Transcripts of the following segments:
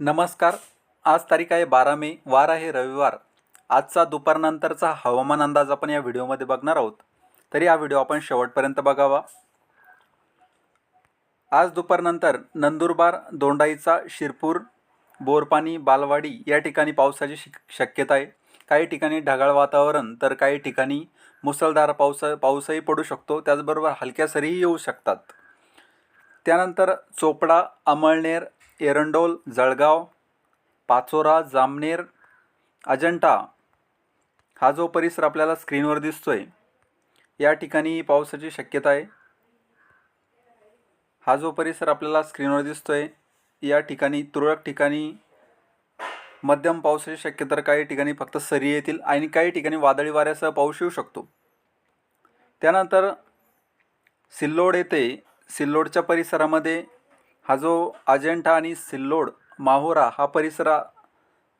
नमस्कार. आज तारीख आहे बारा मे वार आहे रविवार. आजचा दुपारनंतरचा हवामान अंदाज आपण या व्हिडिओमध्ये बघणार आहोत. तरी हा व्हिडिओ आपण शेवटपर्यंत बघावा. आज दुपारनंतर नंदुरबार दोंडाईचा शिरपूर बोरपाणी बालवाडी या ठिकाणी पावसाची शिक शक्यता आहे. काही ठिकाणी ढगाळ वातावरण तर काही ठिकाणी मुसळधार पाऊस पाऊसही पडू शकतो. त्याचबरोबर हलक्या सरीही येऊ शकतात. त्यानंतर चोपडा अमळनेर एरंडोल जळगाव पाचोरा जामनेर अजंठा. हा जो परिसर आपल्याला स्क्रीनवर दिसतो आहे या ठिकाणी पावसाची शक्यता आहे. हा जो परिसर आपल्याला स्क्रीनवर दिसतो आहे या ठिकाणी तुरळक ठिकाणी मध्यम पावसाची शक्यता तर काही ठिकाणी फक्त सरी येतील आणि काही ठिकाणी वादळी वाऱ्यासह पाऊस येऊ शकतो. त्यानंतर सिल्लोड येथे सिल्लोडच्या परिसरामध्ये हा जो अजंठा आणि सिल्लोड माहोरा हा परिसरा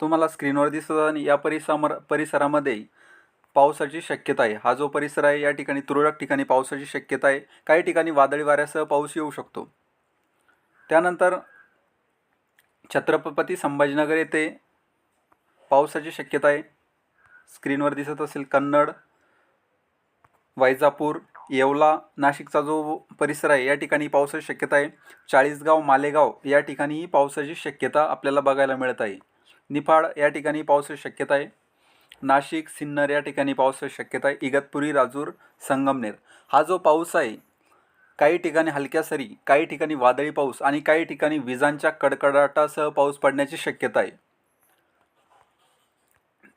तुम्हाला स्क्रीनवर दिसत आणि या परिसर परिसरामध्ये पावसाची शक्यता आहे. हा जो परिसर आहे या ठिकाणी तुरळक ठिकाणी पावसाची शक्यता आहे. काही ठिकाणी वादळी वाऱ्यासह पाऊस येऊ शकतो. त्यानंतर छत्रपती संभाजीनगर येथे पावसाची शक्यता आहे. स्क्रीनवर दिसत असेल कन्नड वैजापूर येवला नाशिकचा जो परिसर आहे या ठिकाणी पावसाची शक्यता आहे. चाळीसगाव मालेगाव या ठिकाणीही पावसाची शक्यता आपल्याला बघायला मिळत आहे. निफाड या ठिकाणी पावसाची शक्यता आहे. नाशिक सिन्नर या ठिकाणी पावसाची शक्यता आहे. इगतपुरी राजूर संगमनेर. हा जो पाऊस आहे काही ठिकाणी हलक्या सरी काही ठिकाणी वादळी पाऊस आणि काही ठिकाणी विजांच्या कडकडाटासह पाऊस पडण्याची शक्यता आहे.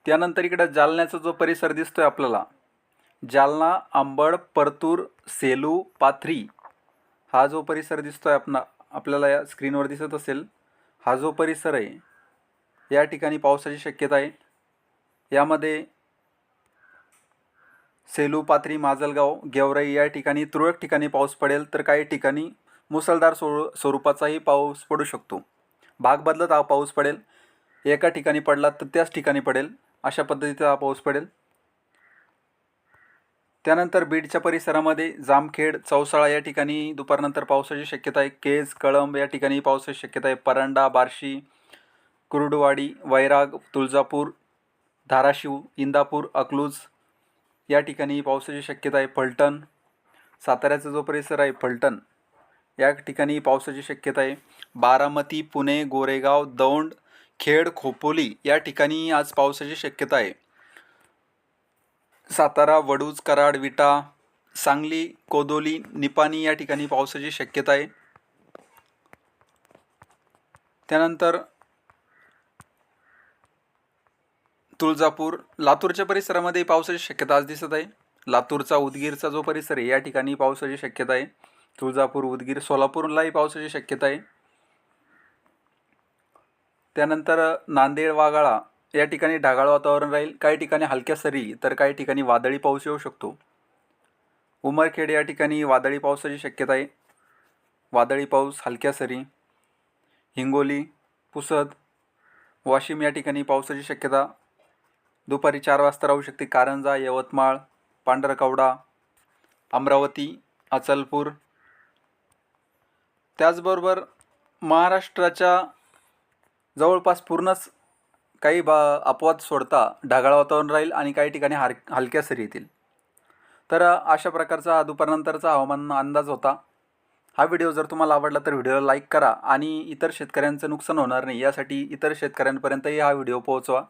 त्यानंतर इकडं जालन्याचा जो परिसर दिसतोय आपल्याला जालना अंबड परतूर सेलू पाथरी. हा जो परिसर दिसतो आहे आपणा आपल्याला या स्क्रीनवर दिसत असेल हा जो परिसर आहे या ठिकाणी पावसाची शक्यता आहे. यामध्ये सेलू पाथरी माजलगाव गेवराई या ठिकाणी तुरळक ठिकाणी पाऊस पडेल तर काही ठिकाणी मुसळधार स्वरू स्वरूपाचाही पाऊस पडू शकतो. भाग बदलत हा पाऊस पडेल. एका ठिकाणी पडला तर त्याच ठिकाणी पडेल. अशा पद्धतीचा हा पाऊस पडेल. त्यानंतर बीडच्या परिसरामध्ये जामखेड चौसाळा या ठिकाणी दुपारनंतर पावसाची शक्यता आहे. केज कळंब या ठिकाणी पावसाची शक्यता आहे. परांडा बार्शी कुर्डवाडी वैराग तुळजापूर धाराशिव इंदापूर अकलूज या ठिकाणी पावसाची शक्यता आहे. फलटण साताऱ्याचा जो परिसर आहे फलटण या ठिकाणी पावसाची शक्यता आहे. बारामती पुणे गोरेगाव दौंड खेड खोपोली या ठिकाणी आज पावसाची शक्यता आहे. सातारा वडूज कराड विटा सांगली कोदोली निपाणी या ठिकाणी पावसाची शक्यता आहे. त्यानंतर तुळजापूर लातूरच्या परिसरामध्ये पावसाची शक्यता आज दिसत आहे. लातूरचा उदगीरचा जो परिसर आहे या ठिकाणी पावसाची शक्यता आहे. तुळजापूर उदगीर सोलापूरलाही पावसाची शक्यता आहे. त्यानंतर नांदेड वागाळा या ठिकाणी ढगाळ वातावरण राहील काही ठिकाणी हलक्या सरी तर काही ठिकाणी वादळी पाऊस येऊ शकतो. उमरखेड या ठिकाणी वादळी पावसाची शक्यता आहे. वादळी पाऊस हलक्या सरी हिंगोली पुसद वाशिम या ठिकाणी पावसाची शक्यता. दुपारी चार वाजता राहू शकते कारंजा यवतमाळ पांढरकवडा अमरावती अचलपूर. त्याचबरोबर महाराष्ट्राच्या जवळपास पूर्णच काही बा अपवाद सोडता ढगाळ वातावरण राहील आणि काही ठिकाणी हार हलक्या सरी येतील. तर अशा प्रकारचा दुपारनंतरचा हवामान अंदाज होता. हा व्हिडिओ जर तुम्हाला आवडला तर व्हिडिओला लाईक करा आणि इतर शेतकऱ्यांचं नुकसान होणार नाही यासाठी इतर शेतकऱ्यांपर्यंतही हा व्हिडिओ पोहोचवा.